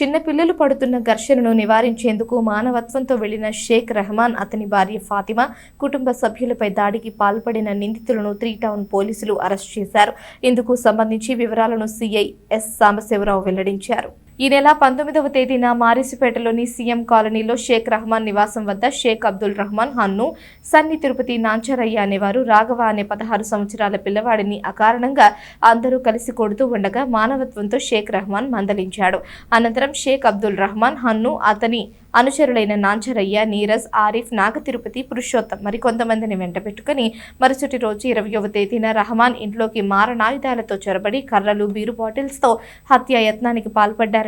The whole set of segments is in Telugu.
చిన్న పిల్లలు పడుతున్న ఘర్షణను నివారించేందుకు మానవత్వంతో వెళ్ళిన షేక్ రెహమాన్ అతని భార్య ఫాతిమా కుటుంబ సభ్యులపై దాడికి పాల్పడిన నిందితులను త్రీ టౌన్ పోలీసులు అరెస్ట్ చేశారు. ఇందుకు సంబంధించి వివరాలను సిఐ ఎస్. సాంబశివరావు వెల్లడించారు. ఈ నెల పంతొమ్మిదవ తేదీన మారిసిపేటలోని సీఎం కాలనీలో షేక్ రహమాన్ నివాసం వద్ద షేక్ అబ్దుల్ రహమాన్ హన్ను సన్ని తిరుపతి నాంచరయ్య అనేవారు రాఘవ అనే పదహారు సంవత్సరాల పిల్లవాడిని అకారణంగా అందరూ కలిసి కొడుతూ ఉండగా మానవత్వంతో షేక్ రహమాన్ మందలించాడు. అనంతరం షేక్ అబ్దుల్ రహమాన్ హన్ను అతని అనుచరులైన నాంచరయ్య నీరజ్ ఆరిఫ్ నాగ తిరుపతి పురుషోత్తం మరికొంతమందిని వెంట పెట్టుకుని మరుసటి రోజు ఇరవయవ తేదీన రహమాన్ ఇంట్లోకి మారణాయుధాలతో చొరబడి కర్రలు బీరు బాటిల్స్తో హత్య యత్నానికి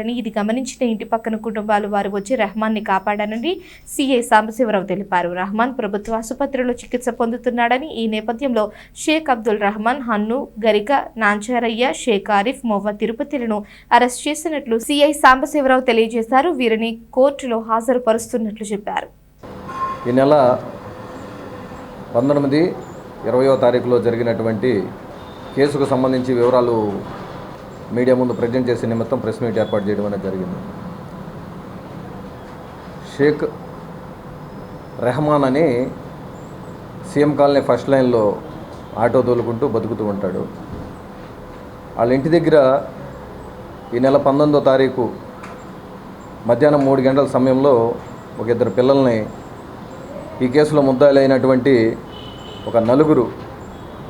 చేశారని ఇది గమనించిన ఇంటి పక్కన కుటుంబాలు వారు వచ్చి రెహమాన్ని కాపాడారని సీఐ సాంబశివరావు తెలిపారు. రహమాన్ ప్రభుత్వ ఆసుపత్రిలో చికిత్స పొందుతున్నాడని ఈ నేపథ్యంలో షేక్ అబ్దుల్ రహమాన్ హన్ను గరిక నాంచారయ్య షేక్ ఆరిఫ్ మొవ్వ తిరుపతిలను అరెస్ట్ చేసినట్లు సీఐ సాంబశివరావు తెలియజేశారు. వీరిని కోర్టులో హాజరుపరుస్తున్నట్లు చెప్పారు. ఈ నెల పంతొమ్మిది ఇరవయో తారీఖులో జరిగినటువంటి కేసుకు సంబంధించి వివరాలు మీడియా ముందు ప్రజెంట్ చేసే నిమిత్తం ప్రెస్ మీట్ ఏర్పాటు చేయడం అనేది జరిగింది. షేక్ రెహమాన్ అని సీఎం కాలనీ ఫస్ట్ లైన్లో ఆటో తోలుకుంటూ బతుకుతూ ఉంటాడు. వాళ్ళ ఇంటి దగ్గర ఈ నెల పంతొమ్మిదో తారీఖు మధ్యాహ్నం మూడు గంటల సమయంలో ఒక ఇద్దరు పిల్లల్ని ఈ కేసులో ముద్దాయిలైనటువంటి ఒక నలుగురు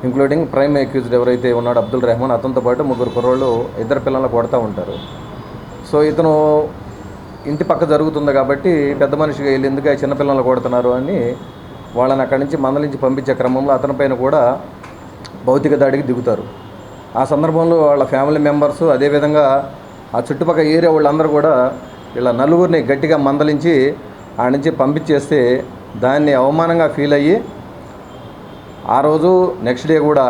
ఇంక్లూడింగ్ ప్రైమ్ అక్యూజ్డ్ ఎవరైతే ఉన్నాడో అబ్దుల్ రెహమాన్ అతనితో పాటు ముగ్గురు కుర్రోళ్ళు ఇద్దరు పిల్లలు కొడతా ఉంటారు. సో ఇతను ఇంటి పక్క జరుగుతుంది కాబట్టి పెద్ద మనిషిగా వెళ్ళి ఎందుకు ఆ చిన్నపిల్లలు కొడుతున్నారు అని వాళ్ళని అక్కడి నుంచి మందలించి పంపించే క్రమంలో అతనిపైన కూడా భౌతిక దాడికి దిగుతారు. ఆ సందర్భంలో వాళ్ళ ఫ్యామిలీ మెంబర్స్ అదేవిధంగా ఆ చుట్టుపక్కల ఏరియా వాళ్ళందరూ కూడా ఇలా నలుగురిని గట్టిగా మందలించి ఆ నుంచి పంపించేస్తే దాన్ని అవమానంగా ఫీల్ అయ్యి ఆ రోజు నెక్స్ట్ డే కూడా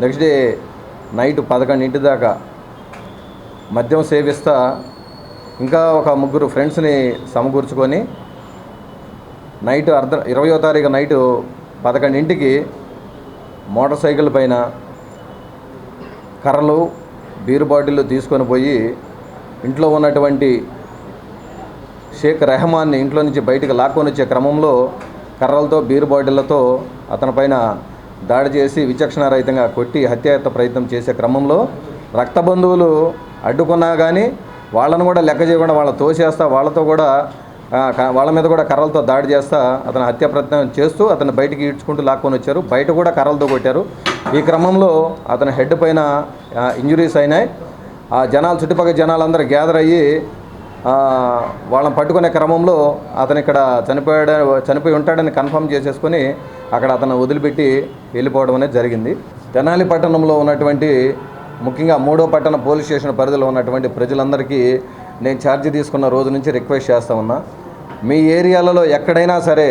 నెక్స్ట్ డే నైట్ పదకొండింటి దాకా మద్యం సేవిస్తా ఇంకా ఒక ముగ్గురు ఫ్రెండ్స్ని సమకూర్చుకొని నైట్ అర్ధ ఇరవయో తారీఖు నైటు పదకొండింటికి మోటార్ సైకిల్ పైన కర్రలు బీరు బాటిల్ తీసుకొని పోయి ఇంట్లో ఉన్నటువంటి షేక్ రెహమాన్ని ఇంట్లో నుంచి బయటకు లాక్కొని వచ్చే క్రమంలో కర్రలతో బీర్ బాటిళ్ళతో అతని పైన దాడి చేసి విచక్షణారహితంగా కొట్టి హత్యాయత్న ప్రయత్నం చేసే క్రమంలో రక్త బంధువులు అడ్డుకున్నా కానీ వాళ్ళను కూడా లెక్క చేయకుండా వాళ్ళ తోసేస్తా వాళ్ళతో కూడా వాళ్ళ మీద కూడా కర్రలతో దాడి చేస్తా అతను హత్య ప్రయత్నం చేస్తూ అతను బయటికి ఈడ్చుకుంటూ లాక్కొని వచ్చారు. బయట కూడా కర్రలతో కొట్టారు. ఈ క్రమంలో అతని హెడ్ పైన ఇంజురీస్ అయినాయి. ఆ జనాలు చుట్టుపక్కల జనాలందరూ గ్యాదర్ అయ్యి వాళ్ళని పట్టుకునే క్రమంలో అతను ఇక్కడ చనిపోయాడ చనిపోయి ఉంటాడని కన్ఫర్మ్ చేసేసుకొని అక్కడ అతను వదిలిపెట్టి వెళ్ళిపోవడం అనేది జరిగింది. తెనాలి పట్టణంలో ఉన్నటువంటి ముఖ్యంగా మూడో పట్టణ పోలీస్ స్టేషన్ పరిధిలో ఉన్నటువంటి ప్రజలందరికీ నేను ఛార్జ్ తీసుకున్న రోజు నుంచి రిక్వెస్ట్ చేస్తా ఉన్నా. మీ ఏరియాలలో ఎక్కడైనా సరే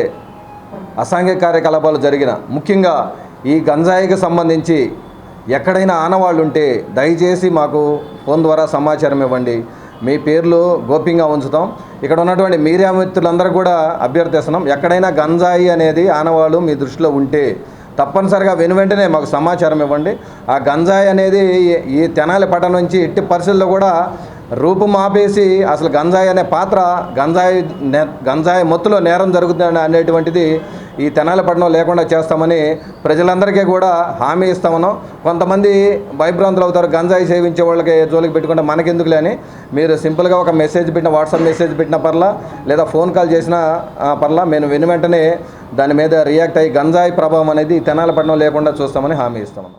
అసాంఘిక కార్యకలాపాలు జరిగిన ముఖ్యంగా ఈ గంజాయికి సంబంధించి ఎక్కడైనా ఆనవాళ్ళు ఉంటే దయచేసి మాకు ఫోన్ ద్వారా సమాచారం ఇవ్వండి. మీ పేర్లు గోప్యంగా ఉంచుతాం. ఇక్కడ ఉన్నటువంటి మీడియా మిత్రులందరూ కూడా అభ్యర్థిస్తున్నాం. ఎక్కడైనా గంజాయి అనేది ఆనవాళ్ళు మీ దృష్టిలో ఉంటే తప్పనిసరిగా వెను వెంటనే మాకు సమాచారం ఇవ్వండి. ఆ గంజాయి అనేది ఈ- తెనాలి పట్టణం నుంచి ఎట్టి పరిస్థితుల్లో కూడా రూపం ఆపేసి అసలు గంజాయి అనే పాత్ర గంజాయి గంజాయి మొత్తులో నేరం జరుగుతుంది అనేటువంటిది ఈ తెనాలిపట్నం లేకుండా చేస్తామని ప్రజలందరికీ కూడా హామీ ఇస్తామను కొంతమంది భయభ్రాంతులు అవుతారు గంజాయి సేవించే వాళ్ళకి జోలికి పెట్టుకుంటే మనకెందుకులే అని. మీరు సింపుల్గా ఒక మెసేజ్ పెట్టిన వాట్సాప్ మెసేజ్ పెట్టిన పర్లా లేదా ఫోన్ కాల్ చేసిన పర్లా మేము వెను వెంటనే దాని మీద రియాక్ట్ అయ్యి గంజాయి ప్రభావం అనేది తెనాలి పట్టణం లేకుండా చూస్తామని హామీ ఇస్తామను